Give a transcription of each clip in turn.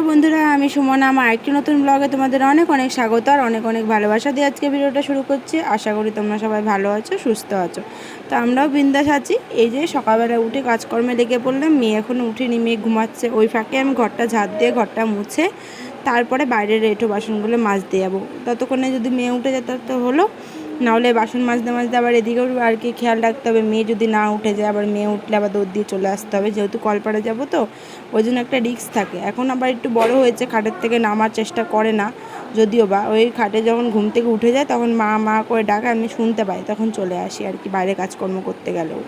নমস্কার বন্ধুরা, আমি সুমনা। আমার একটি নতুন ব্লগে তোমাদের অনেক অনেক স্বাগত আর অনেক অনেক ভালোবাসা দিয়ে আজকে ভিডিওটা শুরু করছি। আশা করি তোমরা সবাই ভালো আছো, সুস্থ আছো। তো আমরাও বিন্দাস আছি। এই যে সকালবেলা উঠে কাজকর্মে লেগে পড়লাম, মেয়ে এখন উঠিনি, মেয়ে ঘুমাচ্ছে। ওই ফাঁকে আমি ঘরটা ঝাড় দিয়ে ঘরটা মুছে তারপরে বাইরের রেটো বাসনগুলো মাছ দিয়ে যাব। ততক্ষণে যদি মেয়ে উঠে যেত তো হলো। নাহলে বাসন মাজতে মাজতে আবার এদিকেও আর কি খেয়াল রাখতে হবে। মেয়ে যদি না উঠে যায়, আবার মেয়ে উঠলে আবার দৌড় দিয়ে চলে আসতে হবে। যেহেতু কলপাড়া যাব তো, ওই জন্য একটা রিস্ক থাকে। এখন আবার একটু বড় হয়েছে, খাটের থেকে নামার চেষ্টা করে না। যদিও বা ওই খাটে যখন ঘুম থেকে উঠে যায়, তখন মা মা করে ডাকে, আমি শুনতে পাই, তখন চলে আসি আর কি, বাইরে কাজকর্ম করতে গেলেও।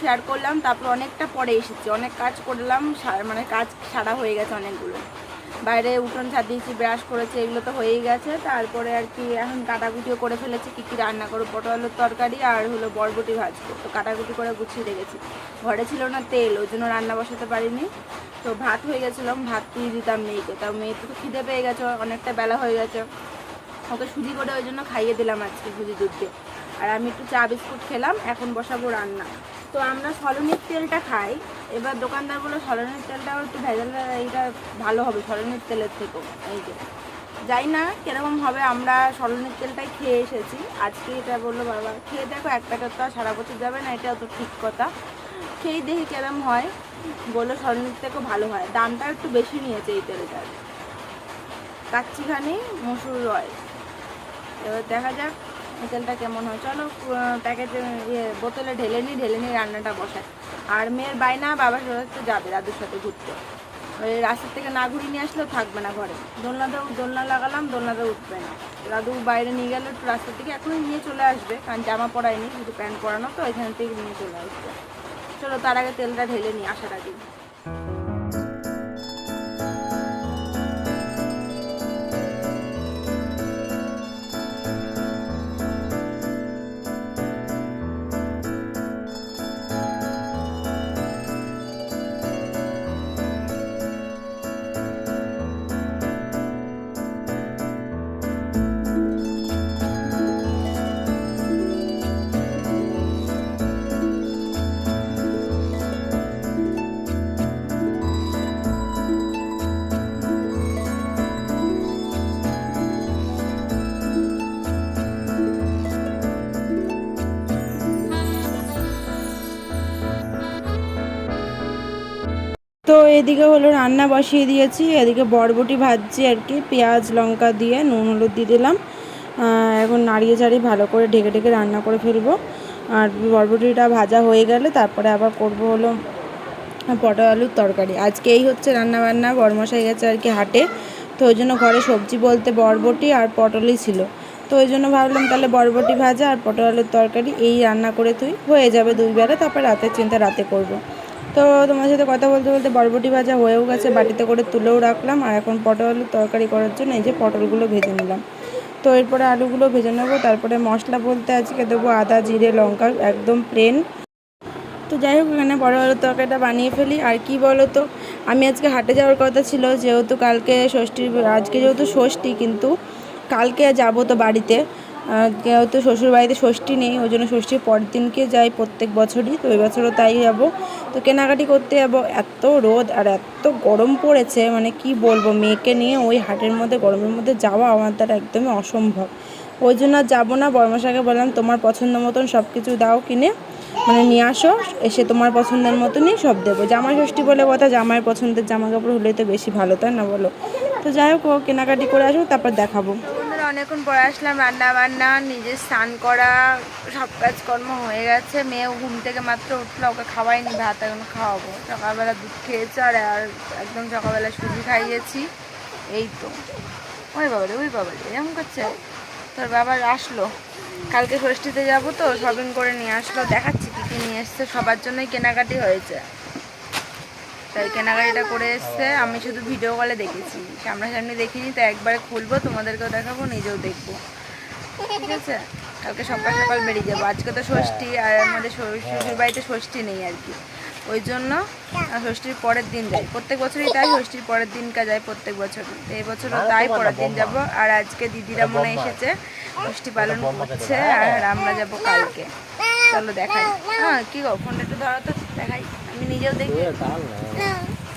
শেয়ার করলাম, তারপর অনেকটা পরে এসেছি। অনেক কাজ করলাম মানে কাজ সারা হয়ে গেছে অনেকগুলো। বাইরে উঠোন ছাদ দিয়েছি ব্রাশ করেছে, এগুলো তো হয়েই গেছে। তারপরে আর কি এখন কাটাকুটিও করে ফেলেছি, কী কী রান্না করো পটলের তরকারি আর হলো বরবটি ভাজবো। তো কাটাকুটি করে গুছিয়ে রেখেছি। ঘরে ছিল না তেল, ওই জন্য রান্না বসাতে পারিনি। তো ভাত হয়ে গেছিলাম ভাত দিয়ে দিতাম মেয়েকে। তাও মেয়ে তো খিদে পেয়ে গেছে, অনেকটা বেলা হয়ে গেছে। ওকে সুজি করে ওই জন্য খাইয়ে দিলাম আজকে সুজি দুধ দিয়ে। আর আমি একটু চা বিস্কুট খেলাম, এখন বসাবো রান্না। তো আমরা সলনির তেলটা খাই। এবার দোকানদার বলে সলনির তেলটাও একটু ভেজাল এইটা ভালো হবে সলনির তেলের থেকেও, এই যে। যাই না, কীরকম হবে, আমরা সলনির তেলটাই খেয়ে এসেছি। আজকে এটা বলল বাবা খেয়ে দেখো, এক প্যাকেট তো সারা বছর যাবে না, এটা তো ঠিক কথা। খেয়েই দেখি কিরম হয়, বলল সলনির থেকেও ভালো হয়, দামটা একটু বেশি নিয়েছে এই তেলটার। কাচ্চিখানি, মসুর রয়। এবার দেখা যাক তেলটা কেমন হয়? চলো প্যাকেটে ইয়ে বোতলে ঢেলে নিই ঢেলে নিই রান্নাটা বসায় আর মেয়ের বাইনা, বাবার সাথে যাবে দাদুর সাথে ঘুরতে। ওই রাস্তার থেকে না ঘুরিয়ে নিয়ে আসলেও থাকবে না ঘরে। দোলনাতেও দোলনা লাগালাম দোলনাতে উঠবে না। দাদু বাইরে নিয়ে গেলে একটু রাস্তা থেকে এখনই নিয়ে চলে আসবে, কারণ জামা পরায়নি, শুধু প্যান্ট পরানো, তো এখান থেকে নিয়ে চলে আসবে। চলো, তার আগে তেলটা ঢেলে নিই, আসার আগে তো এদিকে হলো রান্না বসিয়ে দিয়েছি, এদিকে বরবটি ভাজছি আর কি, পেঁয়াজ, লঙ্কা দিয়ে নুন, হলুদ দিয়ে দিলাম। এখন নাড়িয়ে চাড়িয়ে ভালো করে ঢেকে ঢেকে রান্না করে ফেলব। আর বরবটিটা ভাজা হয়ে গেলে তারপরে আবার করব হলো পটল আলুর তরকারি। আজকে এই হচ্ছে রান্না বান্না বরমশাই গেছে আর কি হাটে। তো ওই জন্য ঘরে সবজি বলতে বরবটি আর পটলই ছিল। তো ওই জন্য ভাবলাম তাহলে বরবটি ভাজা আর পটল আলুর তরকারি, এই রান্না করে তুই। হয়ে যাবে দুই বেলা, তারপর রাতের চিন্তা রাতে করব। তো তোমার সাথে কথা বলতে বলতে বরবটি ভাজা হয়েও গেছে, বাটিতে করে তুলেও রাখলাম আর এখন পটল তরকারি করার জন্য এই যে পটলগুলো ভেজে নিলাম। তো এরপরে আলুগুলো ভেজে নেব, তারপরে মশলা বলতে আজকে দেবো আদা, জিরে, লঙ্কা, একদম প্লেন তো যাই হোক, এখানে বড় বড় তরকারিটা বানিয়ে ফেলি। আর কি বলো তো আমি আজকে হাটে যাওয়ার কথা ছিল, যেহেতু কালকে ষষ্ঠীর, আজকে যেহেতু ষষ্ঠী, কিন্তু কালকে যাব তো বাড়িতে। যেহেতু শ্বশুর বাড়িতে ষষ্ঠী নেই, ওই জন্য ষষ্ঠীর পরের দিনকে যাই প্রত্যেক বছরই, তো ওই বছরও তাই যাব। তো কেনাকাটি করতে যাব, এত রোদ আর এত গরম পড়েছে মানে কি বলব, মেয়েকে নিয়ে ওই হাটের মধ্যে, গরমের মধ্যে যাওয়া আমার দ্বারা একদমই অসম্ভব। ওই জন্য যাব না, বর্মশাকে বললাম, তোমার পছন্দ মতন সব কিছু দাও কিনে মানে নিয়ে আসো, এসে তোমার পছন্দের মতনই সব দেবো। জামাই ষষ্ঠী বলে কথা, জামাইয়ের পছন্দের জামা কাপড় হলেই তো বেশি ভালো, তাই না বলো? তো যাই হোক কেনাকাটি করে আসো তারপর দেখাবো। অনেকক্ষণ পরে আসলাম, রান্না বান্না, নিজে স্নান করা, সব কাজকর্ম হয়ে গেছে। মেয়েও ঘুম থেকে মাত্র উঠল, ওকে খাওয়াইনি, ভাত এখন খাওয়াবো। সকালবেলা দুধ খেয়েছে আর আর একদম সকালবেলা সুজি খাইয়েছি। এই তো। ওই বাবা রে ওই বাবা রে এরকম করছে। তোর বাবা আসলো। কালকে ষষ্ঠীতে যাব তো শপিং করে নিয়ে আসলো। দেখাচ্ছি কী কী নিয়ে এসছে। সবার জন্যই কেনাকাটি হয়েছে। তাই কেনাকাটিটা করে এসছে। আমি শুধু ভিডিও কলে দেখেছি। সামনাসামনি দেখিনি তো একবারে খুলবো তোমাদেরকেও দেখাবো নিজেও দেখব। ঠিক আছে? কালকে সকাল সকাল বেরিয়ে যাব। আজকে তো ষষ্ঠী আর আমাদের শ্বশুর বাড়িতে ষষ্ঠী নেই আর কি। ওই জন্য ষষ্ঠীর পরের দিন যাই। প্রত্যেক বছরই তাই ষষ্ঠীর পরের দিনকা যায় প্রত্যেক বছর। এই বছরও তাই পরের দিন যাব। আর আজকে দিদিরা মনে এসেছে ষষ্ঠী পালন করছে আর আমরা যাব কালকে। চলো দেখাই। হ্যাঁ কি গো ফোনটা একটু ধরো তো দেখাই। আমি নিজেও দেখি।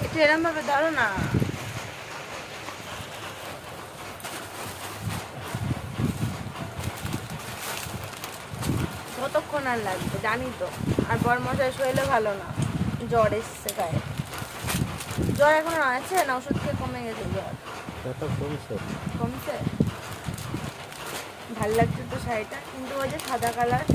একটু এরম ভাবে ধরো না। কতক্ষণ আর লাগবে জানি তো। আর বরমশাই শরীরে ভালো না। জ্বর এসছে গায়ে। জ্বর এখন আছে না? ওষুধ খেয়ে কমে গেছে জ্বর? কমছে। ভালো লাগছে তো শাড়িটা। কিন্তু ওই যে সাদা কালার।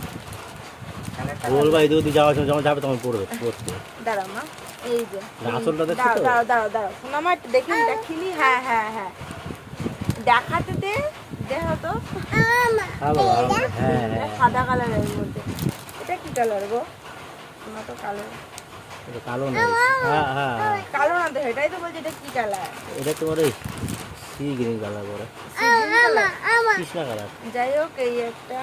বলবা ওদিকে যাওয়ার সময় যখন যাবে তখন পড়বে পড়তে। দাঁড়াও মা এই যে। আসলটা দেখছ দাঁড়াও? দাঁড়াও দাঁড়াও শোনো আমার দেখি দেখিনি হ্যাঁ হ্যাঁ হ্যাঁ। দেখাতে দে দেখ তো। ভালো হ্যাঁ। এটা সাদা কালারের মধ্যে। এটা কি কালার গো? আমার তো কালো। এটা কালো না হ্যাঁ হ্যাঁ। হ্যাঁ। কালো না তো এটাই তো বলছি এটা কি কালার? এটা তোমার এই সি গ্রিন কালার করে কৃষ্ণা কালার। যাই হোক এই একটা।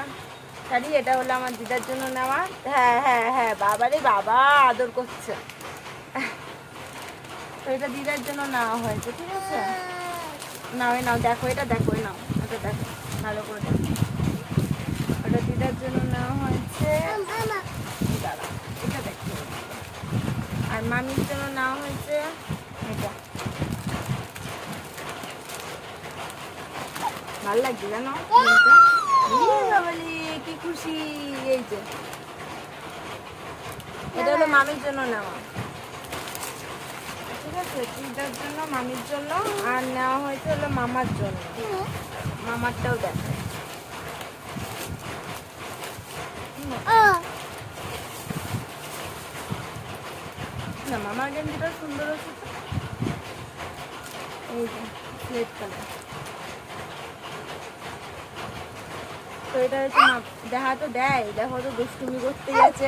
শাড়ি এটা হলো আমার দিদার জন্য নেওয়া। হ্যাঁ হ্যাঁ হ্যাঁ বাবারে বাবা আদর করছে। এটা দিদার জন্য নেওয়া হয়েছে ঠিক আছে? নাও নাও দেখো এটা দেখো নাও এটা দেখো ভালো করে দেখো। ওটা দিদার জন্য নেওয়া হয়েছে। দাঁড়াও, এটা দেখো। আর মামির জন্য নেওয়া হয়েছে এটা। ভালো লাগছে জানো? জিনিসটা? কি খুশি, এই যে। এটা হলো মামির জন্য নেওয়া। ঠিক আছে? চুলটার জন্য মামির জন্য, আর নেওয়া হয়েছে হলো মামার জন্য। মামারটাও দেখো। না, মামার গেঞ্জিটা সুন্দর হচ্ছে এই যে স্লেট কালার তো এটা হচ্ছে দেখা তো দেয় দেখো তো দুষ্টুমি করতে গেছে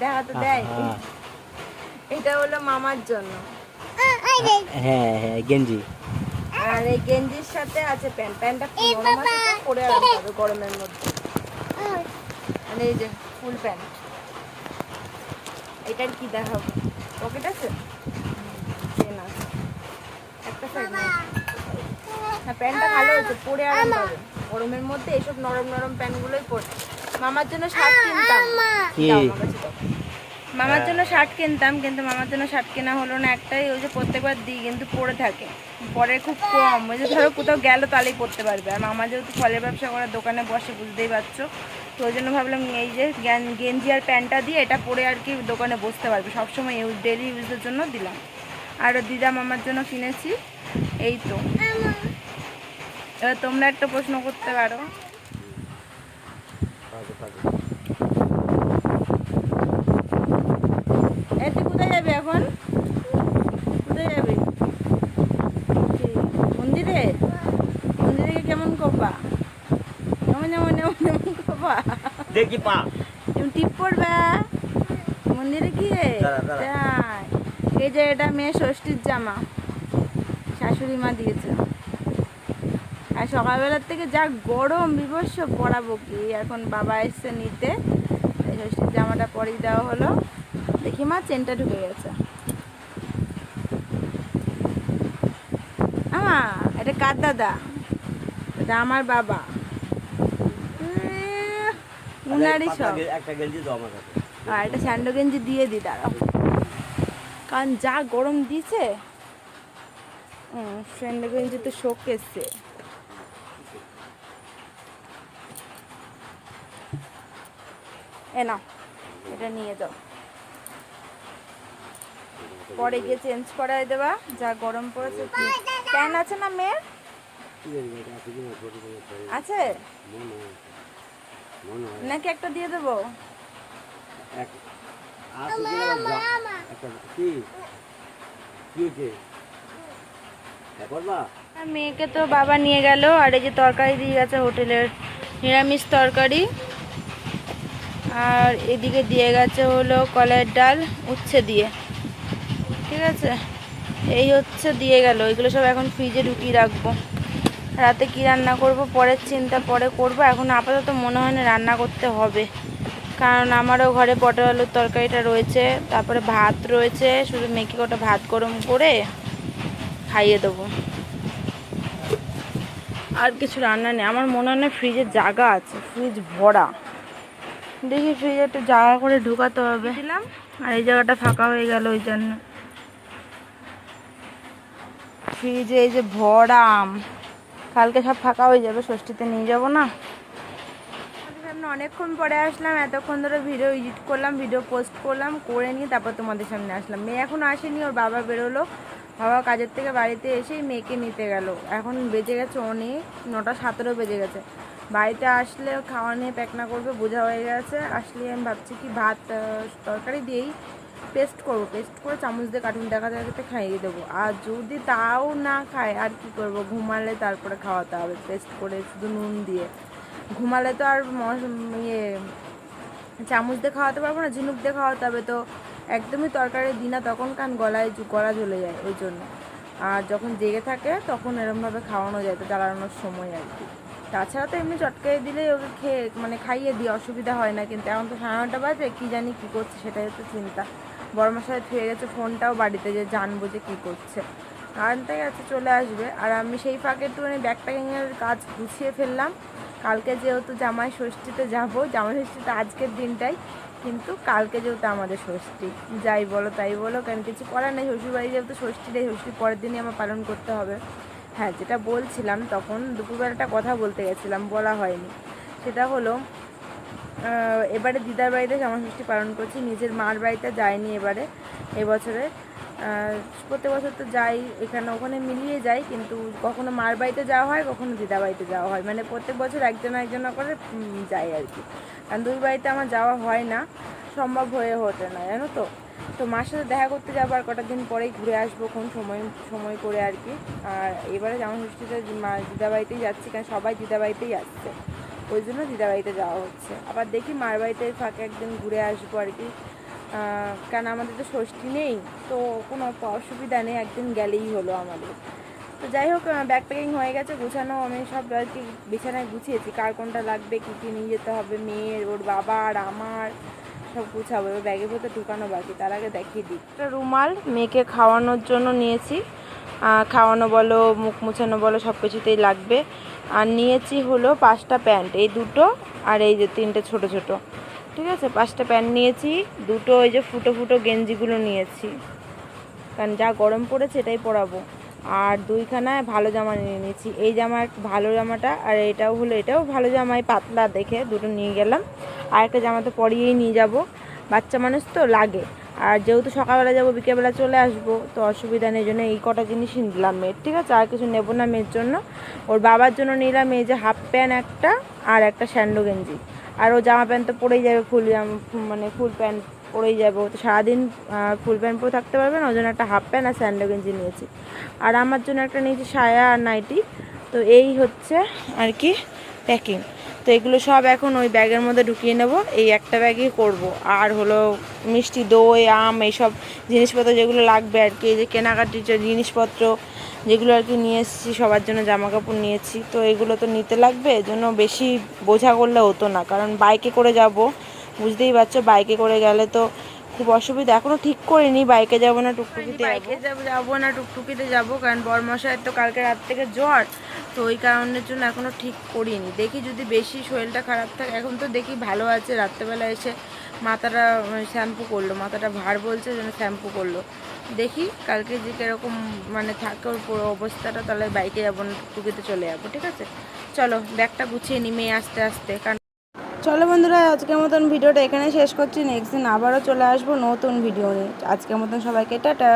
দেখা তো দেয়। এটা হলো মামার জন্য। হ্যাঁ হ্যাঁ গেঞ্জি। আর এই গেঞ্জির সাথে আছে প্যান্ট প্যান্টটা কি নরম আছে পরে আরাম পাবে গরমের মধ্যে। মানে এই যে ফুল প্যান্ট। এটার কি দেখাবো? পকেট আছে? চেন আছে। একটা সাইড হ্যাঁ প্যান্টটা ভালো হয়েছে পরে আরাম পাবে গরমের মধ্যে এইসব নরম নরম প্যান্টগুলোই পরে মামার জন্য শার্ট কিনতাম। মামার জন্য শার্ট কিনতাম কিন্তু মামার জন্য শার্ট কেনা হলো না। একটাই ওই যে প্রত্যেকবার দিই কিন্তু পরে থাকে। পরে খুব কম। ওই যে ধরো কোথাও গেল তাহলেই পরতে পারবে। আর মামা যেহেতু ফলের ব্যবসা করার দোকানে বসে বুঝতেই পারছ। তো ওই জন্য ভাবলাম এই যে গ্যান- গেঞ্জি আর প্যান্টটা দিয়ে এটা পরে আর কি দোকানে বসতে পারবে। সবসময় ইউজ ডেলি ইউজের জন্য দিলাম। আর দিদা মামার জন্য কিনেছি। এই তো। এবার তোমরা একটা প্রশ্ন করতে পারো। এ তুই কোথায় যাবি এখন? কোথায় যাবি? মন্দিরে? মন্দিরে কেমন করবা যেমন যেমন যেমন যেমন করবা দেখি পা। তুমি টিপ পড়বে? মন্দিরে গিয়ে। এই যে এটা মেয়ে ষষ্ঠীর জামা। শাশুড়ি মা দিয়েছে। আর সকালবেলার থেকে যা গরম বিভৎস পরাবো কি? এখন বাবা এসছে নিতে। ষষ্ঠীর জামাটা পরিয়ে দেওয়া হলো। দেখি মা চেনটা ঢুকে গেছে। আমা এটা কার দাদা? এটা আমার বাবা। উনারই সব। আর একটা স্যান্ডো গেঞ্জি দিয়ে দি দাঁড়াও। কারণ যা গরম দিছে স্যান্ডো গেঞ্জি তো শোক এসছে এ নাও, এটা নিয়ে যাও। পরে গিয়ে চেঞ্জ করাই দেবা, যা গরম পড়েছে। প্যান আছে না মেয়ের? আছে? নাকি একটা দিয়ে দেবো? মেয়েকে তো বাবা নিয়ে গেল, আর এই যে তরকারি দিয়ে গেছে হোটেলের নিরামিষ তরকারি। আর এদিকে দিয়ে গেছে হলো কলাইয়ের ডাল উচ্ছে দিয়ে। ঠিক আছে? এই হচ্ছে দিয়ে গেল। এগুলো সব এখন ফ্রিজে ঢুকিয়ে রাখব। রাতে কি রান্না করব? পরের চিন্তা, পরে করব। এখন আপাতত মনে হয় না রান্না করতে হবে। কারণ আমারও ঘরে পটল আলুর তরকারিটা রয়েছে, তারপরে ভাত রয়েছে, শুধু মেখে কটা ভাত গরম করে খাইয়ে দেবো। আর কিছু রান্না নেই। আমার মনে হয় না ফ্রিজে জায়গা আছে ফ্রিজ ভরা। দেখি ফ্রিজে একটু জায়গা করে ঢুকাতে হবে। দিলাম। আর এই জায়গাটা ফাঁকা হয়ে গেল ওই জন্য। ফ্রিজে এই যে ভরা আম কালকে সব ফাঁকা হয়ে যাবে ষষ্ঠীতে নিয়ে যাব না? সামনে অনেকক্ষণ পরে আসলাম এতক্ষণ ধরে ভিডিও এডিট করলাম ভিডিও পোস্ট করলাম করে নিয়ে তারপর তোমাদের সামনে আসলাম। মেয়ে এখনও আসেনি ওর বাবা বেরোলো। বাবা কাজের থেকে বাড়িতে এসেই মেয়েকে নিতে গেল। এখন বেজে গেছে অনেক নটা সতেরো বেজে গেছে। বাড়িতে আসলে খাওয়া নিয়ে প্যাকনা করবে, বোঝা হয়ে গেছে। আসলে আমি ভাবছি কি ভাত তরকারি দিয়েই পেস্ট করব। পেস্ট করে চামচ দিয়ে কার্টুন দেখা দেখাতে খাইয়ে দেবো। আর যদি তাও না খায়, আর কি করব? ঘুমালে তারপরে খাওয়াতে হবে পেস্ট করে শুধু নুন দিয়ে। ঘুমালে তো আর ইয়ে চামচ দিয়ে খাওয়াতে পারব না, ঝিনুক দিয়ে খাওয়াতে হবে। তো একদমই তরকারি দিই না, তখন কান গলায় গলা জ্বলে যায় ওই জন্য। আর যখন জেগে থাকে, তখন এরমভাবে খাওয়ানো যায়, তো জ্বালানোর সময় আর কি। তাছাড়া তো এমনি চটকাই দিলেই ওকে খেয়ে মানে খাইয়ে দিই অসুবিধা হয় না, কিন্তু এখন তো সাড়ে নটা বাজে, কী জানি কী করছে সেটাই হচ্ছে চিন্তা। বড়মাসায় থুয়ে গেছে ফোনটাও বাড়িতে যে জানব যে কী করছে। আনতে গেছে চলে আসবে। আর আমি সেই ফাঁকে একটুখানি ব্যাগ প্যাকিংয়ের কাজ গুছিয়ে ফেললাম। কালকে যেহেতু জামাই ষষ্ঠীতে যাব, জামাই ষষ্ঠীতে আজকের দিনটাই, কিন্তু কালকে যেহেতু আমাদের ষষ্ঠী, যাই বলো তাই বলো, কারণ কিছু করার নেই। শ্বশুরবাড়ি যেহেতু ষষ্ঠীটাই ষষ্ঠীর পরের দিনই আমার পালন করতে হবে। হ্যাঁ যেটা বলছিলাম, তখন দুপুরবেলাটা কথা বলতে গেছিলাম, বলা হয়নি। সেটা হলো এবারে দিদার বাড়িতে জামা ষষ্ঠী পালন করছি, নিজের মার বাড়িতে যাইনি এবারে, এবছরে। প্রত্যেক বছর তো যাই, এখানে ওখানে মিলিয়ে যাই, কিন্তু কখনো মার বাড়িতে যাওয়া হয়, কখনো দিদা বাড়িতে যাওয়া হয়। মানে প্রত্যেক বছর একজন একজন করে যাই আর কি। কারণ দুই বাড়িতে আমার যাওয়া হয় না, সম্ভব হয়ে ওঠে না, জানো তো? তো মার সাথে দেখা করতে যাব আর কটা দিন পরেই ঘুরে আসব, কোন সময় সময় করে আর কি। আর এবারে জামা ষষ্ঠীতে মা দিদাবাড়িতেই যাচ্ছি কারণ সবাই দিদা বাড়িতেই আসছে। ওই জন্য দিদাবাড়িতে যাওয়া হচ্ছে। আবার দেখি মার বাড়িতে ফাঁকে একদিন ঘুরে আসব আর কি। কারণ আমাদের তো ষষ্ঠী নেই, তো কোনো অসুবিধা নেই, একদিন গেলেই হলো আমাদের। তো যাই হোক ব্যাগ প্যাকিং হয়ে গেছে, গুছানো, আমি সব আর কি বিছানায় গুছিয়েছি। কার কোনটা লাগবে, কী কী নিয়ে যেতে হবে, মেয়ের, ওর বাবার, আমার সব গুছাবো, এবার ব্যাগের ভেতর ঢুকানো বাকি, তার আগে দেখিয়ে দিই। একটা রুমাল মেয়েকে খাওয়ানোর জন্য নিয়েছি। খাওয়ানো বলো, মুখ মুছানো বলো, সব কিছুতেই লাগবে। আর নিয়েছি হলো পাঁচটা প্যান্ট, এই দুটো আর এই যে তিনটে ছোট ছোট। ঠিক আছে? পাঁচটা প্যান্ট নিয়েছি, দুটো ওই যে ফুটো ফুটো গেঞ্জিগুলো নিয়েছি। কারণ যা গরম পড়েছে এটাই পরাবো। আর দুইখানায় ভালো জামা নিয়ে নিয়েছি। এই জামা ভালো জামাটা আর এটাও হলো, এটাও ভালো জামাই, পাতলা দেখে দুটো নিয়ে গেলাম। আর একটা জামা তো পরিয়েই নিয়ে যাব। বাচ্চা মানুষ তো লাগে। আর যেহেতু সকালবেলা যাব, বিকেলবেলা চলে আসব, তো অসুবিধা নেই জন্য এই কটা জিনিসই নিলাম মেয়ের। ঠিক আছে? আর কিছু নেব না মেয়ের জন্য। ওর বাবার জন্য নিলাম এই যে হাফ প্যান্ট একটা আর একটা স্যান্ডো গেঞ্জি। আর ও জামা প্যান্ট তো পরেই যাবে, ফুল জামা মানে ফুল প্যান্ট পরেই যাব। তো সারাদিন ফুল প্যান্ট পরে থাকতে পারবে না, ওই জন্য একটা হাফ প্যান্ট আর স্যান্ডো গেঞ্জি নিয়েছি। আর আমার জন্য একটা নিয়েছি সায়া আর নাইটি। তো এই হচ্ছে আর কি প্যাকিং তো এগুলো সব এখন ওই ব্যাগের মধ্যে ঢুকিয়ে নেব, এই একটা ব্যাগই করব। আর হলো মিষ্টি দই, আম, এইসব জিনিসপত্র যেগুলো লাগবে আর কি, এই যে কেনাকাটির জিনিসপত্র যেগুলো আর কি নিয়ে এসেছি, সবার জন্য জামা কাপড় নিয়েছি। তো এগুলো তো নিতে লাগবে, এজন্য বেশি বোঝা করলে হতো না। কারণ বাইকে করে যাব বুঝতেই পারছ বাইকে করে গেলে তো খুব অসুবিধা। এখনও ঠিক করিনি বাইকে যাব না টুকটুকিতে বাইকে যাব যাব না টুকটুকিতে যাব কারণ বরমশাইয়ের তো কালকে রাত থেকে জ্বর তো ওই কারণের জন্য এখনও ঠিক করিনি। দেখি যদি বেশি শরীরটা খারাপ থাকে এখন তো দেখি ভালো আছে রাত্রেবেলা এসে মাথাটা শ্যাম্পু করল মাথাটা ভার বলছে যেন শ্যাম্পু করল। দেখি কালকে যে কীরকম মানে থাকে ওর পুরো অবস্থাটা তাহলে বাইকে যাব না টুকটুকিতে চলে যাব ঠিক আছে? চলো ব্যাগটা গুছিয়ে নি মেয়ে আস্তে আস্তে কারণ চলো বন্ধুরা, আজকের মতন ভিডিওটা এখানে শেষ করছি। নেক্সট দিন আবারও চলে আসব নতুন ভিডিও নিয়ে। আজকের মতন সবাইকে টাটা।